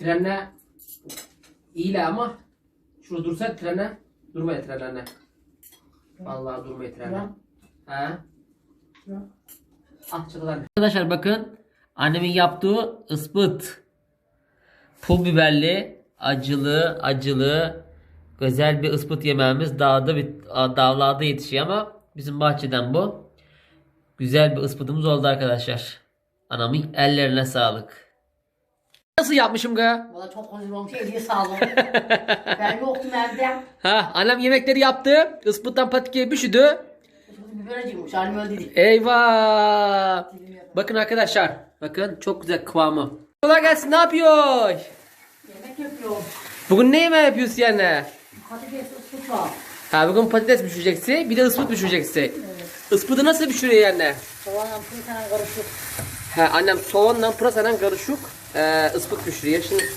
Trenle iyiyle ama şurada dursa trene durmaya trenlerine. Vallahi durmaya trenle. Tamam. Ah. Arkadaşlar bakın annemin yaptığı ıspıt. Pul biberli, acılı, acılı güzel bir ıspıt yemeğimiz dağda bir dağlarda yetişiyor ama bizim bahçeden bu. Güzel bir ıspıtımız oldu arkadaşlar. Anamın ellerine sağlık. Nasıl yapmışım ga? Valla çok güzel olmuş. Eline sağlık. ben yoktum evde. Ha, annem yemekleri yaptı. Ispıttan patikeye büşüdü. Acıymış. Halim dedi. Eyvah. Bakın arkadaşlar. Bakın çok güzel kıvamı. Kolay gelsin. Ne yapıyor? Yemek yapıyorum. Bugün ne yemeği yapıyorsun yani? Patates ıslık var. Ha bugün patates pişireceksin. Bir de ıspıt pişireceksin. Ispıtı nasıl pişiriyor yani? Soğanla pırasana karışık. Ha annem soğanla pırasadan karışık e, ıspıt pişiriyor. Şimdi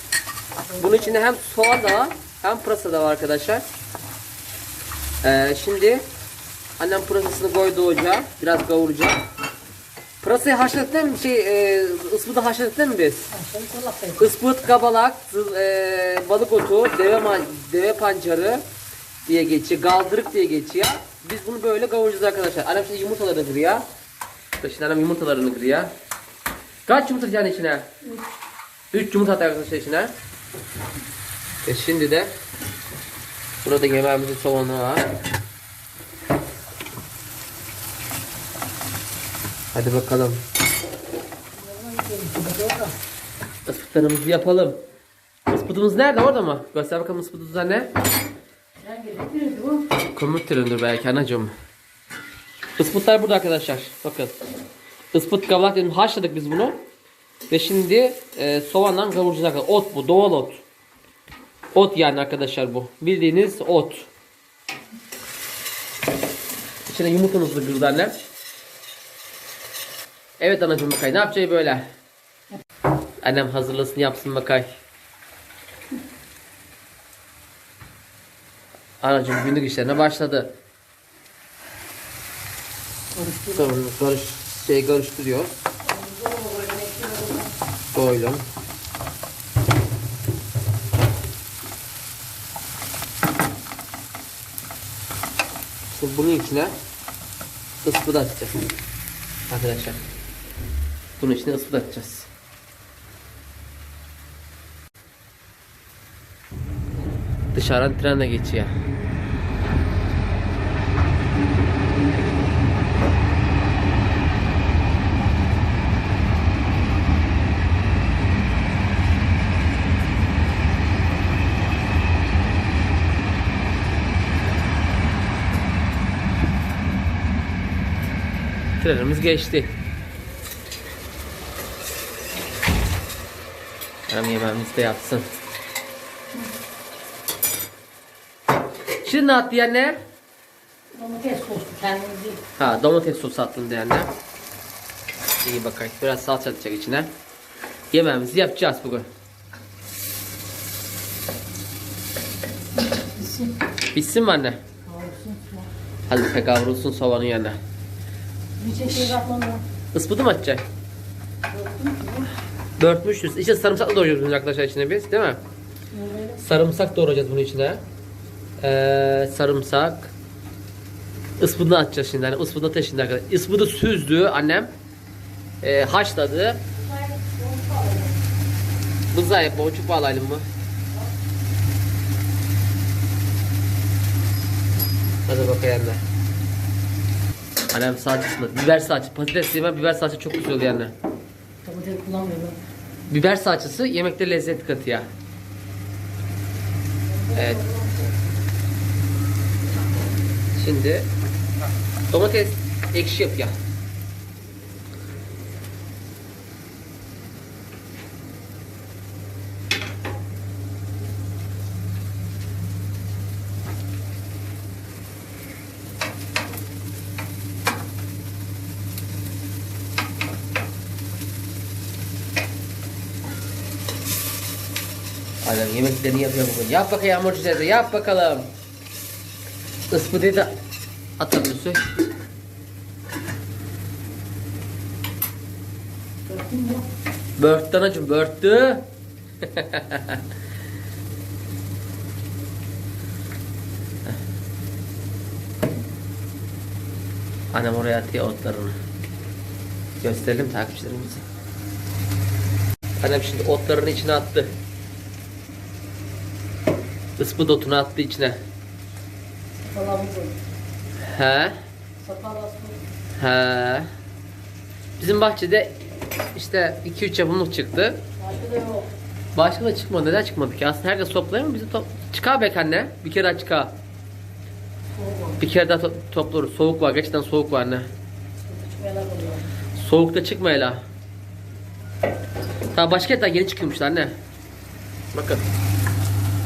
bunun içinde hem soğan da var hem pırasa da var arkadaşlar. E, şimdi annem pırasasını koydu ocağa. Biraz kavuracak. Pırasayı haşladık mi? Şey, e, ıspıtı haşladık mi biz? Ispıt, kabalak, e, balık otu, deve, deve pancarı diye geçiyor. Galdırık diye geçiyor. Biz bunu böyle kavuracağız arkadaşlar. Annem şimdi yumurtalarını kırıyor. Şimdi annem yumurtalarını kırıyor. Kaç yumurta atacaksın içine? 3 yumurta atar arkadaşlar içine. E şimdi de burada yemeğimizin soğanı var. Hadi bakalım. Ispıtlarımızı yapalım. Ispıtımız nerede? Orada mı? Göster bakalım ıspıtımız ne? Kömür türündür belki anacığım. Ispıtlar burada arkadaşlar. Bakın. Ispıt kavak dedim. Haşladık biz bunu. Ve şimdi e, soğanla kavuracağız. Ot bu. Doğal ot. Ot yani arkadaşlar bu. Bildiğiniz ot. İçine yumurtamızı kırdı annem. Evet anacığım bakay. Ne yapacağı böyle? Annem hazırlasın yapsın bakay. Anacığım günlük işlerine başladı. Sonra karış, şey karıştırıyor. Böyle. Şimdi bunun içine ıspıda atacağız. Arkadaşlar. Bunun içine ıspıda atacağız. Dışarıdan tren de geçiyor. Trenimiz geçti. Hem yemeğimizi de yapsın. Şimdi ne attı anne? Domates sosu kendimizi. Ha domates sosu attım diyenler. İyi bakayım. Biraz salça atacak içine. Yemeğimizi yapacağız bugün. Bitsin. Bitsin mi anne? Kavrulsun. Hadi kavrulsun soğanın yanına. Bir şey mı atacak? Dörtmüşüz. İşte sarımsaklı doğruyoruz arkadaşlar içine biz değil mi? Böyle. Sarımsak doğrayacağız bunun içine. Ee, sarımsak. Ispıdını atacağız şimdi. Yani ıspıdını atacağız şimdi arkadaşlar. Ispıdı süzdü annem. Ee, haşladı. Bızay boncuk bağlayalım mı? Hadi bakayım anne. Annem salçasını, biber salçası, patates yemem biber salçası çok güzel oluyor anne. Domates kullanmıyorum. Biber salçası yemekte lezzet katıyor. Evet. Şimdi domates ekşi yapıyor. Adam yemeklerini yapıyor bugün. Yap bakayım Yağmur teyze yap bakalım. Ispıdıyı da atabilirsin. Börttü anacım börttü. Annem oraya atıyor otlarını. Gösterelim takipçilerimize. Annem şimdi otlarını içine attı. Ispıt otunu attı içine. He. He. Bizim bahçede işte 2-3 yapımlık çıktı. Başka da yok. Başka da çıkmadı. Neden çıkmadı ki? Aslında herkes toplayır mı? Bizim top... Çıkar belki anne. Bir kere daha çıkar. Bir kere daha to- toplarız. Soğuk var. Gerçekten soğuk var anne. Soğukta çıkma hele. Daha başka daha yeni çıkıyormuşlar anne. Bakın.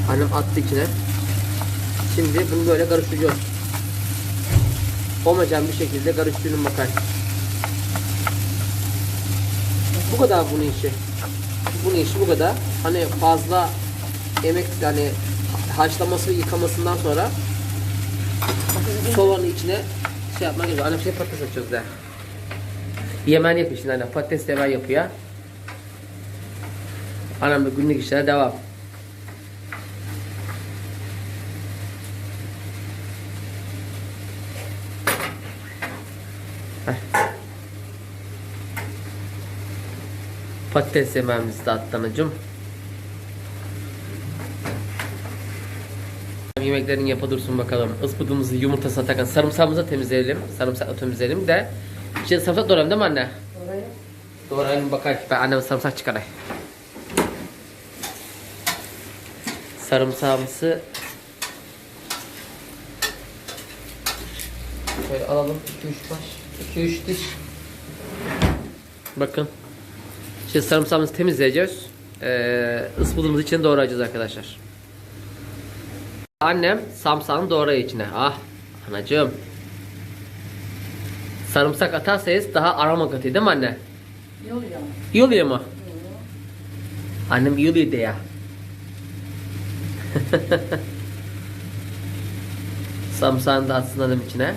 Annem attı içine. Şimdi bunu böyle karıştırıyoruz. Homojen bir şekilde karıştırın bakayım. Bu kadar bunun işi. Bunun işi bu kadar. Hani fazla emek hani haşlaması yıkamasından sonra soğanın içine şey yapmak gerekiyor. Annem şey patates açıyoruz da. Yemen yapıyor şimdi anne. Patates yemen yapıyor. Annem de günlük işlere devam. Patates yemeğimizi de attı anacığım. Yemeklerini yapa dursun bakalım. Ispıdığımızı yumurtasına takan sarımsağımızı temizleyelim. Sarımsakla temizleyelim de. İçine sarımsak doğrayalım değil mi anne? Oraya. Doğrayalım bakayım. Ben anneme sarımsak çıkarayım. Sarımsağımızı Şöyle alalım. 2-3 baş. 2-3 diş. Bakın. Şimdi sarımsağımızı temizleyeceğiz. Ee, ıspıdığımız için doğrayacağız arkadaşlar. Annem samsağını doğrayı içine. Ah anacığım. Sarımsak atarsanız daha aroma katıyor değil mi anne? Ne oluyor? İyi oluyor mu? Annem iyi oluyor de ya. Samsağını da atsın annem içine.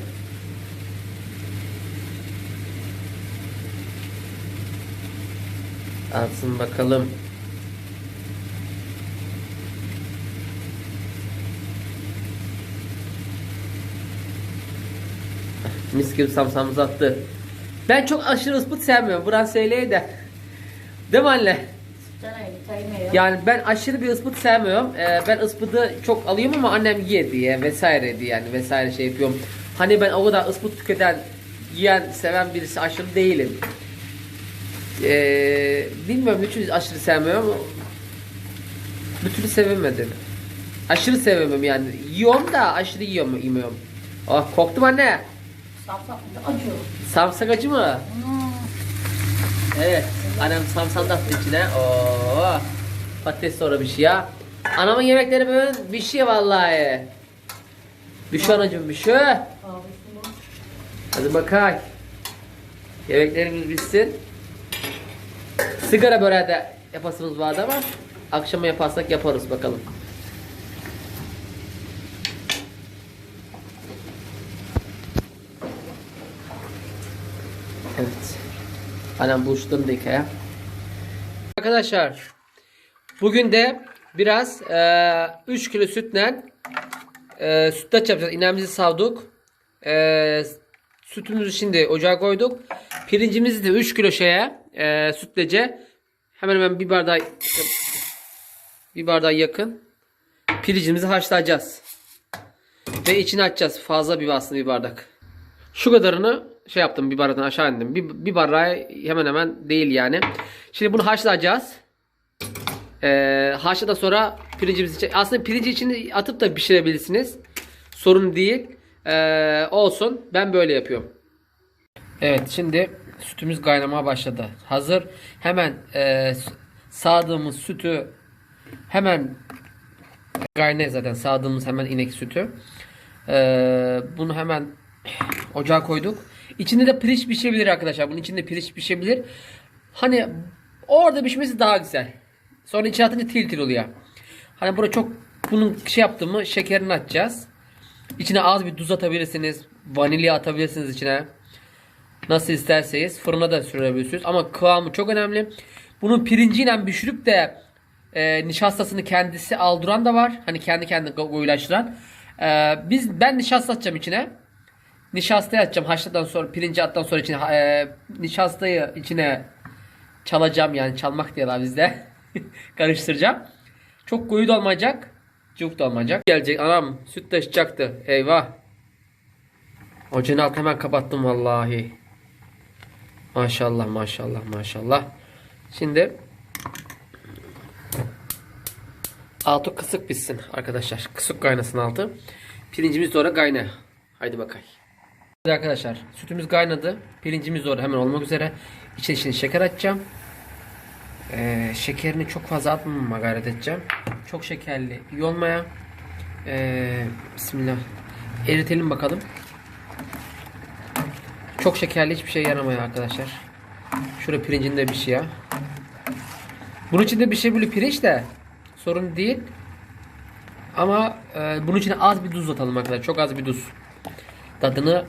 Atsın bakalım. Mis gibi samsağımızı attı. Ben çok aşırı ıspıt sevmiyorum. Buran söyleye de. Değil mi anne? Yani ben aşırı bir ıspıt sevmiyorum. Ee, ben ıspıdı çok alıyorum ama annem ye diye vesaire diye yani vesaire şey yapıyorum. Hani ben o kadar ıspıt tüketen, yiyen, seven birisi aşırı değilim. Ee, bilmiyorum niçin aşırı sevmiyorum ama bir türlü sevemedim. Aşırı sevemem yani. Yiyorum da aşırı yiyorum, yemiyorum. Ah korktum anne. Samsak acıyor. Samsak acı mı? Hmm. Evet. Annem samsam da attı içine. Oo. Patates sonra bir şey ya. Anamın yemekleri böyle bir şey vallahi. Bir şey anacığım bir şey. Hadi bakalım. Yemeklerimiz bitsin. Sigara böreği de yapasımız vardı ama akşama yaparsak yaparız bakalım. Evet. Annem bu uçlarını da yıkaya. Arkadaşlar bugün de biraz eee 3 kilo sütle eee sütlaç yapacağız. İnemizi savduk. Eee sütümüzü şimdi ocağa koyduk. Pirincimizi de 3 kilo şeye eee sütlece hemen hemen bir bardağı bir bardağa yakın pirincimizi haşlayacağız. Ve içini açacağız. Fazla bir aslında bir bardak. Şu kadarını şey yaptım bir bardaktan aşağı indim. Bir, bir bardağı hemen hemen değil yani. Şimdi bunu haşlayacağız. Ee, haşladan sonra pirincimizi aslında pirinci içine atıp da pişirebilirsiniz. Sorun değil. Ee, olsun. Ben böyle yapıyorum. Evet şimdi sütümüz kaynamaya başladı. Hazır. Hemen e, sağdığımız sütü hemen kaynıyor zaten sağdığımız hemen inek sütü. Ee, bunu hemen ocağa koyduk. İçinde de pirinç pişebilir arkadaşlar. Bunun içinde pirinç pişebilir. Hani orada pişmesi daha güzel. Sonra içine atınca til til oluyor. Hani burada çok bunun şey yaptı mı şekerini atacağız. İçine az bir tuz atabilirsiniz. Vanilya atabilirsiniz içine. Nasıl isterseniz fırına da sürebilirsiniz. Ama kıvamı çok önemli. Bunun pirinciyle pişirip de e, nişastasını kendisi aldıran da var. Hani kendi kendine ko- koyulaştıran. E, biz ben nişasta atacağım içine. Nişastayı atacağım haşladan sonra pirinci attan sonra içine e, nişastayı içine çalacağım yani çalmak diyorlar bizde. Karıştıracağım. Çok koyu da olmayacak. Cıvık da olmayacak. Gelecek anam süt taşıyacaktı. Eyvah. Ocağın altını hemen kapattım vallahi. Maşallah maşallah maşallah. Şimdi altı kısık pişsin arkadaşlar. Kısık kaynasın altı. Pirincimiz doğru kayna. Haydi bakayım. Evet Arkadaşlar sütümüz kaynadı. Pirincimiz doğru hemen olmak üzere. İçine şimdi şeker atacağım. Ee, şekerini çok fazla atmamama gayret edeceğim. Çok şekerli iyi olmaya. Ee, Bismillah. Eritelim bakalım. Çok şekerli hiçbir şey yaramıyor arkadaşlar. Şurada pirincinde bir şey ya. Bunun içinde bir şey böyle pirinç de sorun değil. Ama e, bunun içine az bir tuz atalım arkadaşlar. Çok az bir tuz. Tadını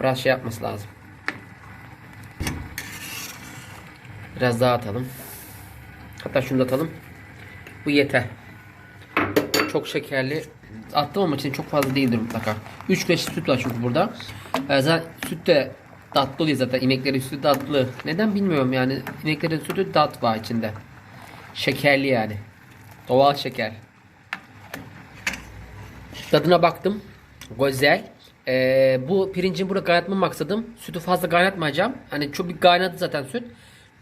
biraz şey yapması lazım. Biraz daha atalım. Hatta şunu da atalım. Bu yeter. Çok şekerli. Attım ama içinde çok fazla değildir mutlaka. 3 5 süt var çünkü burada. Ee, zaten süt de tatlı oluyor zaten. İneklerin sütü tatlı. Neden bilmiyorum yani. İneklerin sütü tat var içinde. Şekerli yani. Doğal şeker. Tadına baktım. Güzel. Ee, bu pirincin burada kaynatma maksadım. Sütü fazla kaynatmayacağım. Hani çok bir kaynadı zaten süt.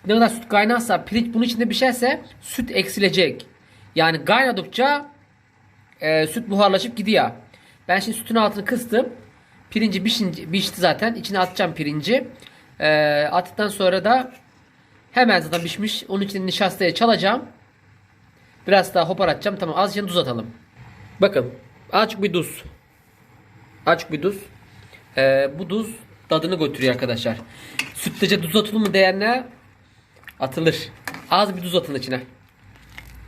Ne kadar süt kaynarsa pirinç bunun içinde pişerse süt eksilecek. Yani kaynadıkça e, süt buharlaşıp gidiyor. Ben şimdi sütün altını kıstım. Pirinci pişti zaten. İçine atacağım pirinci. E, attıktan sonra da hemen zaten pişmiş. Onun için nişastaya çalacağım. Biraz daha hopar atacağım. Tamam azıcık tuz atalım. Bakın azıcık bir tuz. Azıcık bir tuz. E, bu tuz tadını götürüyor arkadaşlar. Sütlece tuz atılır mı diyenler atılır. Az bir tuz atın içine.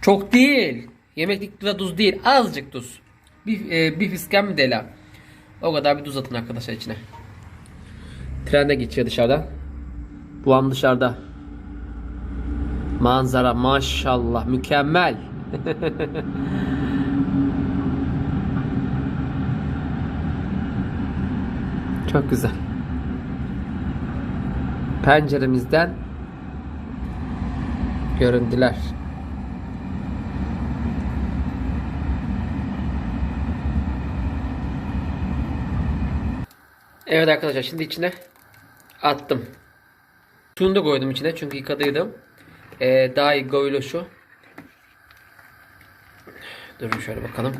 Çok değil. Yemeklik de tuz değil. Azıcık tuz. Bir, e, bir fisken mi dela. O kadar bir tuz atın arkadaşlar içine. Tren de geçiyor dışarıdan. Bu an dışarıda. Manzara maşallah mükemmel. Çok güzel. Penceremizden görüntüler. Evet arkadaşlar şimdi içine attım. Suyunu da koydum içine çünkü yıkadıydım. Ee, daha iyi şu. Durun şöyle bakalım.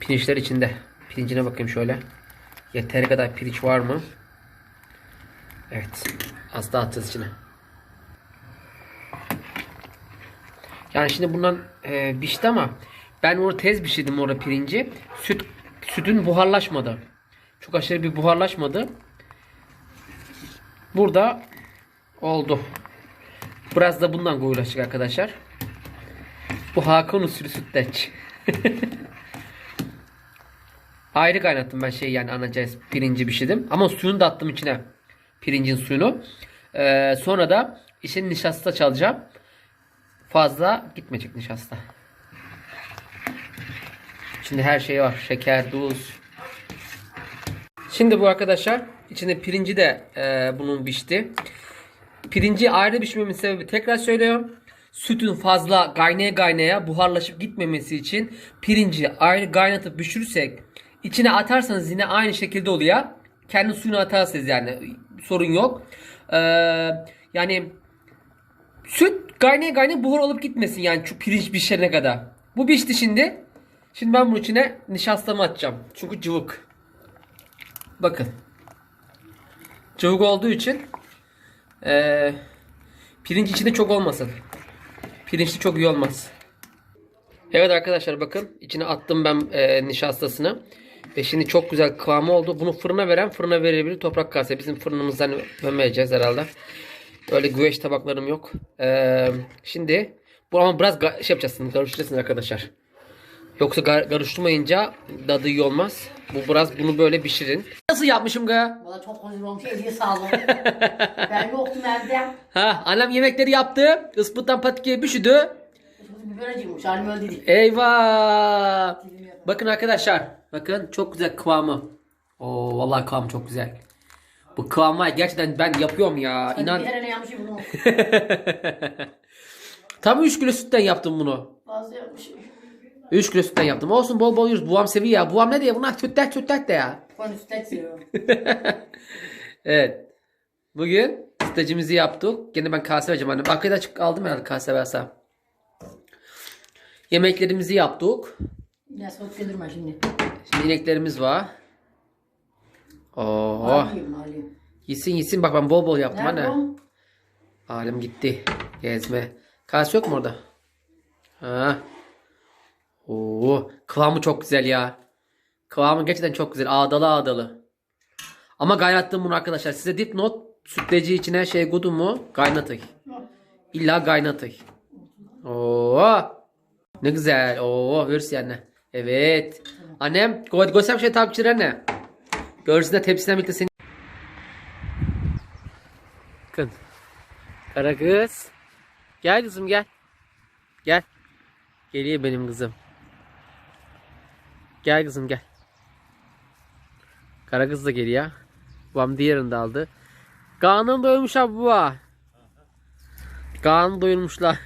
Pirinçler içinde. Pirincine bakayım şöyle. Yeteri kadar pirinç var mı? Evet. Az daha atacağız içine. Yani şimdi bundan e, pişti ama ben onu tez pişirdim orada pirinci. Süt sütün buharlaşmadı. Çok aşırı bir buharlaşmadı. Burada oldu. Biraz da bundan koyulaşacak arkadaşlar. Bu Hakan usulü sütlaç. Ayrı kaynattım ben şey yani anacağız pirinci pişirdim. Ama suyunu da attım içine. Pirincin suyunu. Ee, sonra da içine nişasta çalacağım. Fazla gitmeyecek nişasta. Şimdi her şey var. Şeker, tuz. Şimdi bu arkadaşlar içinde pirinci de e, bunun pişti. Pirinci ayrı pişmemin sebebi tekrar söylüyorum. Sütün fazla kaynaya kaynaya buharlaşıp gitmemesi için pirinci ayrı kaynatıp pişirirsek içine atarsanız yine aynı şekilde oluyor. Kendi suyunu atarsanız yani sorun yok. Ee, yani süt kaynaya kaynaya buhar olup gitmesin yani şu pirinç pişene kadar. Bu pişti şimdi. Şimdi ben bunun içine nişastamı atacağım. Çünkü cıvık. Bakın. Cıvık olduğu için eee pirinç içinde çok olmasın. Pirinçli çok iyi olmaz. Evet arkadaşlar bakın içine attım ben eee, nişastasını. Ve şimdi çok güzel kıvamı oldu. Bunu fırına veren fırına verebilir. Toprak kase. Bizim fırınımızdan vermeyeceğiz herhalde. Öyle güveç tabaklarım yok. Eee, şimdi bu ama biraz şey yapacaksın. Karıştıracaksın arkadaşlar. Yoksa gar- karıştırmayınca tadı iyi olmaz. Bu biraz bunu böyle pişirin. Nasıl yapmışım ga? Valla çok güzel olmuş. Eline sağlık. ben yoktum evde. Ha, annem yemekleri yaptı. Ispıttan patikeye pişirdi. Biber acıymış. Halim dedi. Eyvah! Bakın arkadaşlar. Bakın çok güzel kıvamı. Oo vallahi kıvamı çok güzel. Bu kıvam var ya, gerçekten ben yapıyorum ya. İnan. İnan. Bir tane yapmışım bunu. Tam 3 kilo sütten yaptım bunu. Fazla yapmışım. 3 kilo sütten yaptım. Olsun bol bol yiyoruz. Buam seviyor ya. Buam ne diye? Bunlar tüttek tüttek de ya. Konu sütlaç seviyorum. Evet. Bugün sütlacımızı yaptık. Gene ben kase vereceğim annem. Arkada açık aldım herhalde kase versem. Yemeklerimizi yaptık. Ne soğuk getirme şimdi. Şimdi ineklerimiz var. Oo. Alayım alayım. Yesin yesin. Bak ben bol bol yaptım Nerede anne. o? Halim gitti. Gezme. Kase yok mu orada? Ha. Oo. Kıvamı çok güzel ya. Kıvamı gerçekten çok güzel. Ağdalı ağdalı. Ama kaynattım bunu arkadaşlar. Size dipnot sütleci içine şey koydum mu kaynatın. İlla kaynatın. Oo. Ne güzel. Oo, hırs anne. Evet. Annem, koy, koysam şey takipçilerine. Görsünler tepsiden birlikte seni. Bakın. Kara kız. Gel kızım gel. Gel. Geliyor benim kızım. Gel kızım gel. Kara kız da geliyor. Babam diğerini de aldı. Karnım doymuş abi bu. Karnım doyurmuşlar.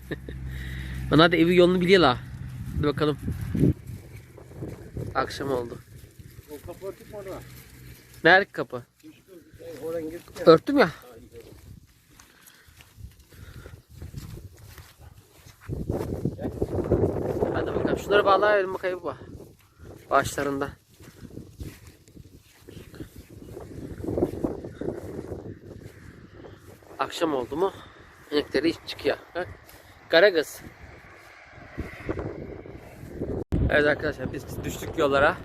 Bana da evi yolunu biliyorlar. Hadi bakalım. Akşam oldu. Kapı örtük mü orada? Nerede kapı? Örttüm ya. Hadi bakalım. Şunları bağlayalım bakayım bu. Başlarında. Akşam oldu mu? İnekleri çıkıyor. Bak. Kara kız. Evet arkadaşlar biz düştük yollara.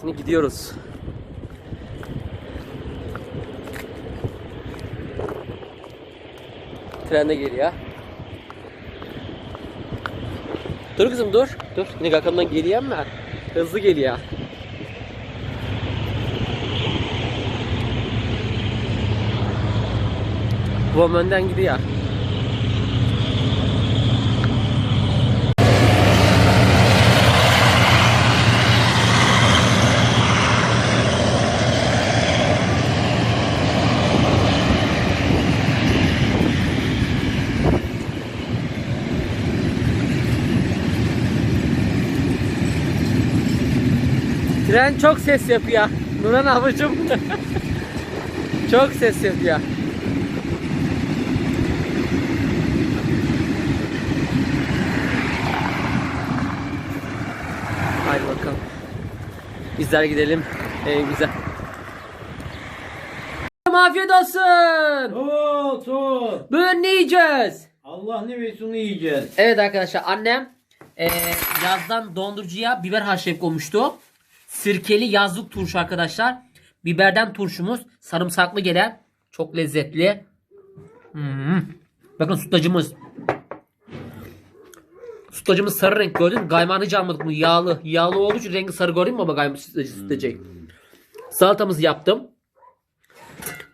Şimdi gidiyoruz. Tren de geliyor. Dur kızım dur. Dur. Yine arkamdan geliyor ama hızlı geliyor. Bu önden gidiyor. Tren çok ses yapıyor. Nuran ablacığım. çok ses yapıyor. Haydi bakalım. Bizler gidelim evimize. Afiyet olsun. Olsun. Bugün ne yiyeceğiz? Allah ne versin onu yiyeceğiz. Evet arkadaşlar annem eee, yazdan dondurucuya biber haşlayıp koymuştu. Sirkeli yazlık turşu arkadaşlar. Biberden turşumuz sarımsaklı gelen çok lezzetli. Hmm. Bakın sütlacımız. Sütlacımız sarı renk gördün mü? Kaymağını hiç almadık mı? Yağlı. Yağlı olduğu için rengi sarı gördün mü ama kaymak sütlacı sütlacı. Salatamızı yaptım.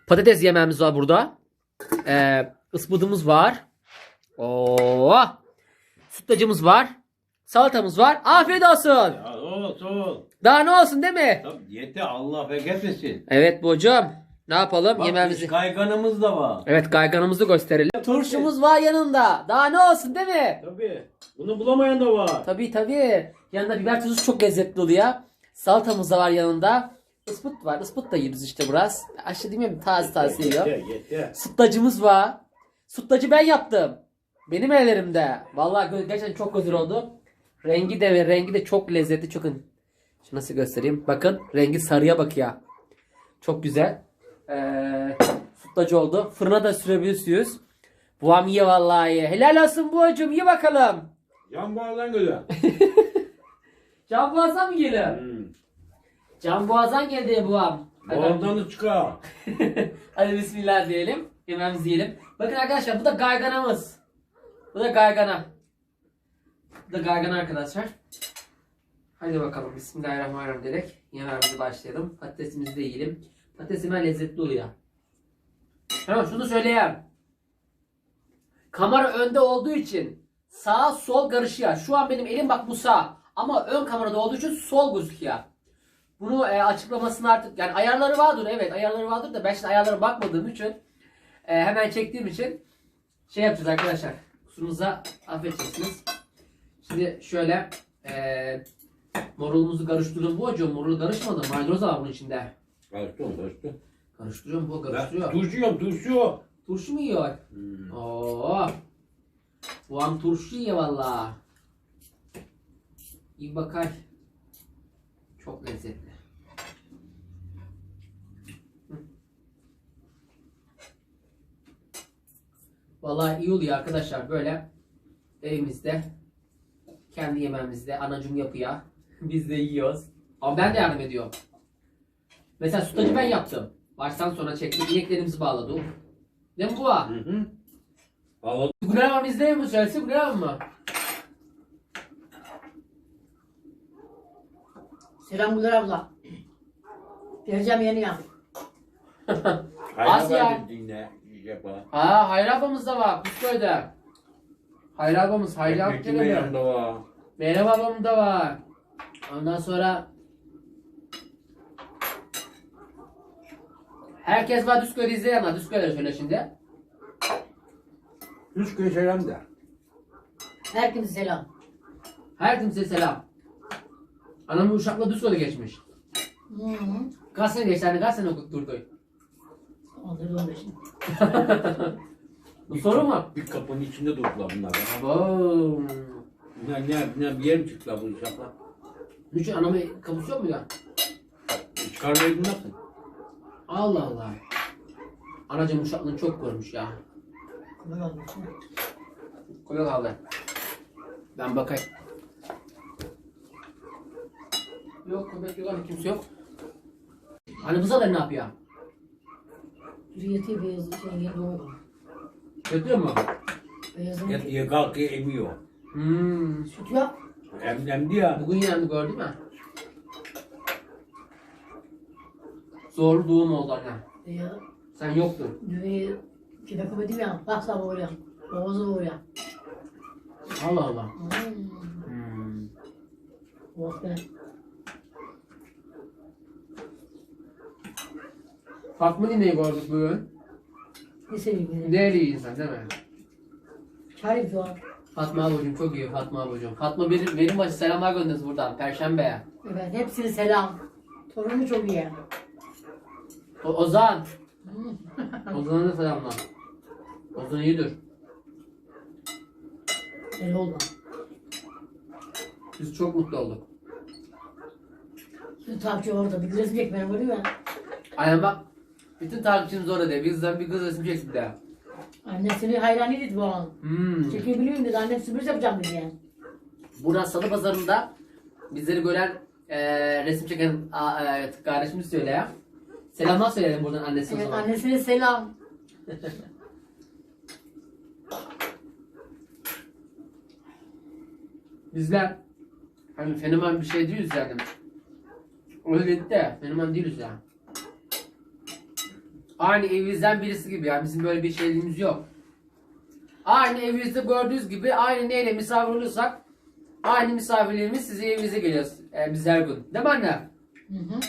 Patates yemeğimiz var burada. Ee, ıspıdımız var. Oo. Sütlacımız var. Salatamız var. Afiyet olsun. Ya olsun. Daha ne olsun değil mi? Tabii yeter Allah bereket versin. Evet hocam. Ne yapalım? Bak Yemeğimizi. kayganımız da var. Evet kayganımızı gösterelim. Turşumuz var yanında. Daha ne olsun değil mi? Tabii. Bunu bulamayan da var. Tabii tabii. Yanında biber tuzu çok lezzetli oluyor. Salatamız da var yanında. Ispıt var. Ispıt da yiyoruz işte biraz. Aşırı değil mi? Taze taze yiyor. Yeter yeter. Sütlacımız var. Sütlacı ben yaptım. Benim ellerimde. Vallahi gerçekten çok güzel oldu. Rengi de ve rengi de çok lezzetli. Çok Şu nasıl göstereyim? Bakın rengi sarıya bakıyor. Çok güzel. Ee, sütlacı oldu. Fırına da sürebilirsiniz. Buam ye vallahi. Helal olsun buacım. Ye bakalım. Yan bağlan güzel. Can Boğaz'dan mı geliyor? Hmm. Can Boğaz'dan geldi ya buam. Boğazdan da çıkar. hadi bismillah diyelim. Yemeğimizi yiyelim. Bakın arkadaşlar bu da gayganamız. Bu da gaygana. Da gargan arkadaşlar. Hadi bakalım Bismillahirrahmanirrahim dedik. Yemeğimize başlayalım. Patatesimizi de yiyelim. Patates hemen lezzetli oluyor. Hemen şunu söyleyeyim. Kamera önde olduğu için sağ sol karışıyor. Şu an benim elim bak bu sağ. Ama ön kamerada olduğu için sol gözüküyor. Bunu e, açıklamasını artık yani ayarları vardır evet ayarları vardır da ben şimdi ayarlara bakmadığım için e, hemen çektiğim için şey yapacağız arkadaşlar. Kusurumuza affedeceksiniz. Şimdi şöyle e, morulumuzu karıştırıyorum. Bu hocam morulu karışmadı. Maydanoz da var bunun içinde. Karıştı mı karıştı? Karıştırıyorum bu Ben karıştırıyor. turşu yiyorum turşu. Turşu mu yiyor? Hmm. Oo. Bu an turşu yiyor valla. İyi bakar. Çok lezzetli. Vallahi iyi oluyor arkadaşlar böyle evimizde kendi yemeğimizde anacım yapıyor. Biz de yiyoruz. Ama ben de yardım ediyorum. Mesela sütlacı ben yaptım. Baştan sona çektim. İneklerimizi bağladık. Değil mi bu? Hı hı. Güler var bizde mi? Söylesi Güler mı? Selam Güler abla. Geleceğim yeni yan. Az ya. dinle. Yapa. Ha Hayri ablamız da var Kusköy'de. Hayri ablamız Hayri da var. yanında var. Meyrem ablam da var. Ondan sonra Herkes var Düzköy'de izleyen var. Düzköy'de söyle şimdi. Üç köy selam da. Herkese selam. Her kimseye selam. Anam uşakla Düzköy'de geçmiş. Hı hı. Kaç sene geçti hani kaç sene okutturdu? Onları da şimdi. Bu soru mu? Bir kapının içinde durdular bunlar. Abo. Ne, ne, ne bir yer mi çıktılar bu uşaklar? Niçin anamı kapışıyor mu ya? Çıkarmayı bilmezsin. Allah Allah. Anacım uşaklığını çok görmüş ya. Kolay olmuş. Koy kaldı. Ben bakayım. Yok köpek yok hani kimse yok. Hani buzalar ne yapıyor? Hürriyeti beyazı şey yeni doğdu. Yapıyor mu? Hep diye kalkıyor emiyor. Hmm. süt yok. Em, emdi ya. Bugün yendi gördün mü? Zor doğum oldu anne. Ya, Sen yoktun. düveyi kime koydum ya. Baksa oraya. Boğazı oraya. Allah Allah. Hmm. Hmm. Oh be. Fatma nineyi gördük bugün. Ne seveyim yine. Değerli insan değil mi? Çay şu Fatma ablacığım çok iyi Fatma ablacığım. Fatma benim, benim başı selamlar gönderiz buradan. Perşembe'ye. Evet hepsine selam. Torunu çok iyi. O, Ozan. Ozan'a da selamlar. Ozan iyidir. Oldu. Biz çok mutlu olduk. Şu takçı orada bir resim çekmeye vuruyor ya. Aynen bak. Bütün takipçimiz orada de. Bizden bir kız resim çekti de. Annesini hayranıydı bu an. Hmm. Çekebiliyorum dedi. Annem sürpriz yapacağım dedi yani. Burası Salı Pazarı'nda bizleri gören eee resim çeken a, e, kardeşimiz söyle. Selamlar söyleyelim buradan annesi o Evet zaman. annesine selam. Bizler hani fenomen bir şey değiliz yani. Öyle de fenomen değiliz ya. Aynı evinizden birisi gibi yani bizim böyle bir şeyliğimiz yok. Aynı evinizde gördüğünüz gibi aynı neyle misafir olursak aynı misafirliğimiz size evinize geliyoruz. E, biz her gün. Değil mi anne? Hı hı.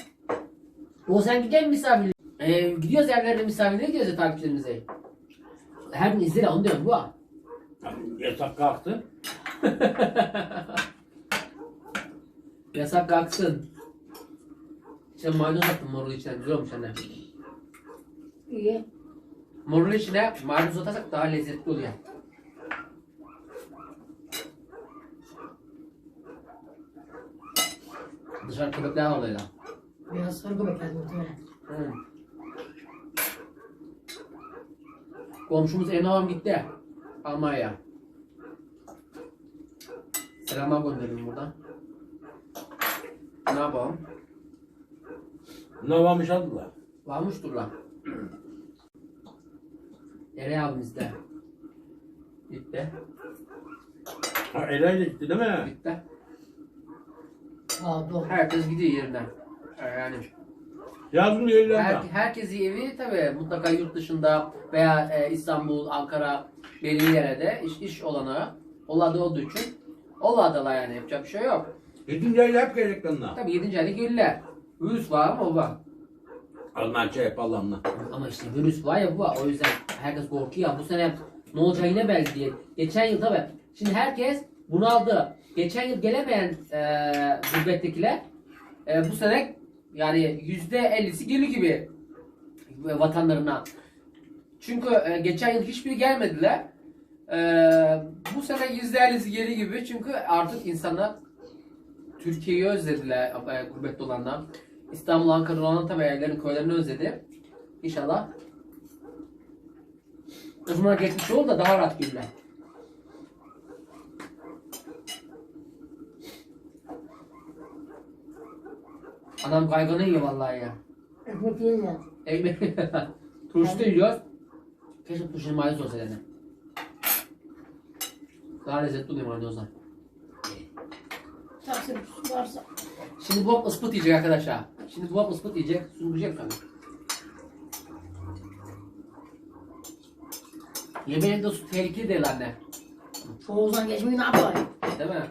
O sen gidiyor musun misafirliğe? E, gidiyoruz evlerine misafirliğe gidiyoruz ya takipçilerimize. Her gün izle onu diyorum bu. Yasak kalktı. Yasak kalksın. İşte maydanoz attım morulu içine. Güzel olmuş anne. İyi. Morulu içine maydanoz atarsak daha lezzetli oluyor. Dışarı köpekler var öyle. Biraz sorgu bekledim muhtemelen. Hı. Komşumuz Enavam gitti. Almanya'ya. Selamlar gönderelim buradan. Ne yapalım? Ne varmış adılar? Varmıştır lan. Nereye abimiz de? Gitti. Ha, Eray da gitti değil mi? Bitti. Ha, doğru. Herkes gidiyor yerine. Yani Yazın her, yerlerden. herkesin evi tabii mutlaka yurt dışında veya e, İstanbul, Ankara belli yerde iş, iş olanağı Olada olduğu için Olada'lar yani yapacak bir şey yok. Yedinci ayda hep gelecekler. Tabii 7. ayda gelirler. Virüs var ama o var. Allah'ın şey yap Allah'ın. Ama işte virüs var ya bu var. O yüzden herkes korkuyor. Bu sene ne olacak yine belki diye. Geçen yıl tabii. Şimdi herkes bunu aldı. Geçen yıl gelemeyen e, gurbettekiler e, bu sene yani yüzde ellisi geliyor gibi e, vatanlarına. Çünkü e, geçen yıl hiçbiri gelmediler. E, bu sene yüzde ellisi geri gibi. Çünkü artık insanlar Türkiye'yi özlediler e, gurbette olanlar. İstanbul, Ankara olanlar tabii evlerini, köylerini özledi. İnşallah. Zaman geçmiş olur da daha rahat gelirler. Anam kaygana yiyor vallahi ya. Ekmek yemiyor. Ekmek. Turşu da yiyoruz. Keşke turşunun maydanoz olsa yani. Daha lezzetli oluyor maydanozlar. Varsa. Şimdi bu ıspıt yiyecek arkadaşlar. Şimdi bu ıspıt yiyecek. Sungucak tabii. Yemeğin de su tehlikeli değil anne. Çoğuzdan geçmeyi ne yapayım? Değil mi?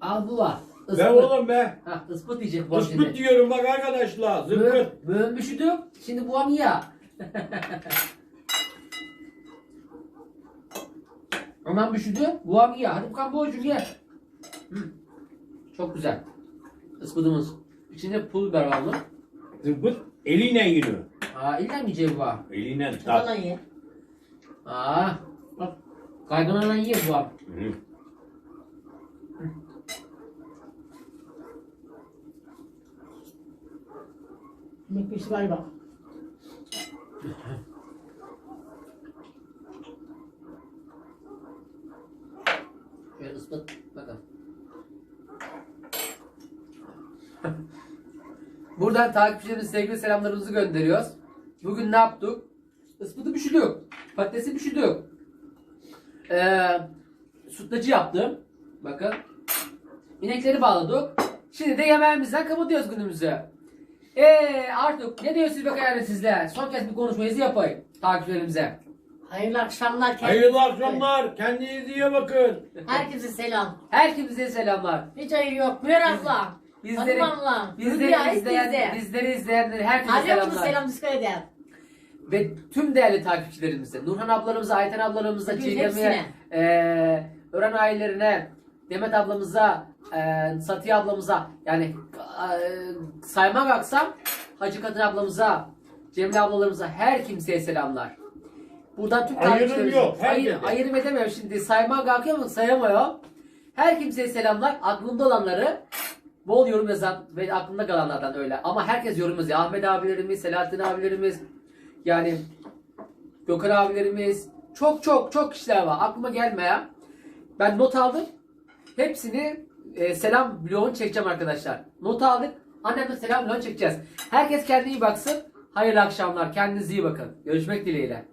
Al bu var. Ispıt. Be oğlum be. Hah ıspıt yiyecek bu Ispıt şimdi. diyorum bak arkadaşlar. Zıpkıt. Böğün, böğün üşüdüm. Şimdi bu an ya. Anam üşüdü. Bu an ya. Hadi bakalım bu. Hı. Çok güzel. Ispıdımız. İçinde pul biber var mı? Zıpkıt eliyle yürüyor. Aa illa mı yiyeceğim bu? Eliyle Çatala tat. ye. Aa. Bak. Kayganadan ye bu. Hı. Yemek pişti galiba. Şöyle ıspıt. Bakın. Buradan takipçilerimize sevgili selamlarımızı gönderiyoruz. Bugün ne yaptık? Ispıtı pişirdik. Patatesi pişirdik. Ee, sütlacı yaptım. Bakın. İnekleri bağladık. Şimdi de yemeğimizden kapatıyoruz günümüzü. Eee artık ne diyorsunuz yani sizler? Son kez bir konuşmayızı yapayım takipçilerimize. Hayırlı akşamlar. kendinize- Hayırlı akşamlar. Kendinize iyi bakın. Herkese selam. Herkese selamlar. Hiç hayır yok. Buyur abla. Bizleri, Hanım abla. bizleri Hülya, izleyen, bizleri izleyenlere herkese Hadi selamlar. bunu selam dikkat eder. Ve tüm değerli takipçilerimize, Nurhan ablalarımıza, Ayten ablalarımıza, Hepsine. Çiğdem'e, eee Ören ailelerine, Demet ablamıza, eee Satiye ablamıza, yani eee, saymak aksam Hacı Kadın ablamıza, Cemile ablalarımıza, her kimseye selamlar. Buradan tüm Ayrım yok, ayır, ayrım edemiyorum şimdi, saymak kalkıyor ama sayamıyor. Her kimseye selamlar, aklımda olanları bol yorum yazan ve aklımda kalanlardan öyle. Ama herkes yorum yazıyor. Ahmet abilerimiz, Selahattin abilerimiz, yani Gökhan abilerimiz, çok çok çok kişiler var. Aklıma gelmeyen. Ben not aldım. Hepsini e, selam bloğunu çekeceğim arkadaşlar. Not aldık. Annemle selam bloğunu çekeceğiz. Herkes kendine iyi baksın. Hayırlı akşamlar. Kendinize iyi bakın. Görüşmek dileğiyle.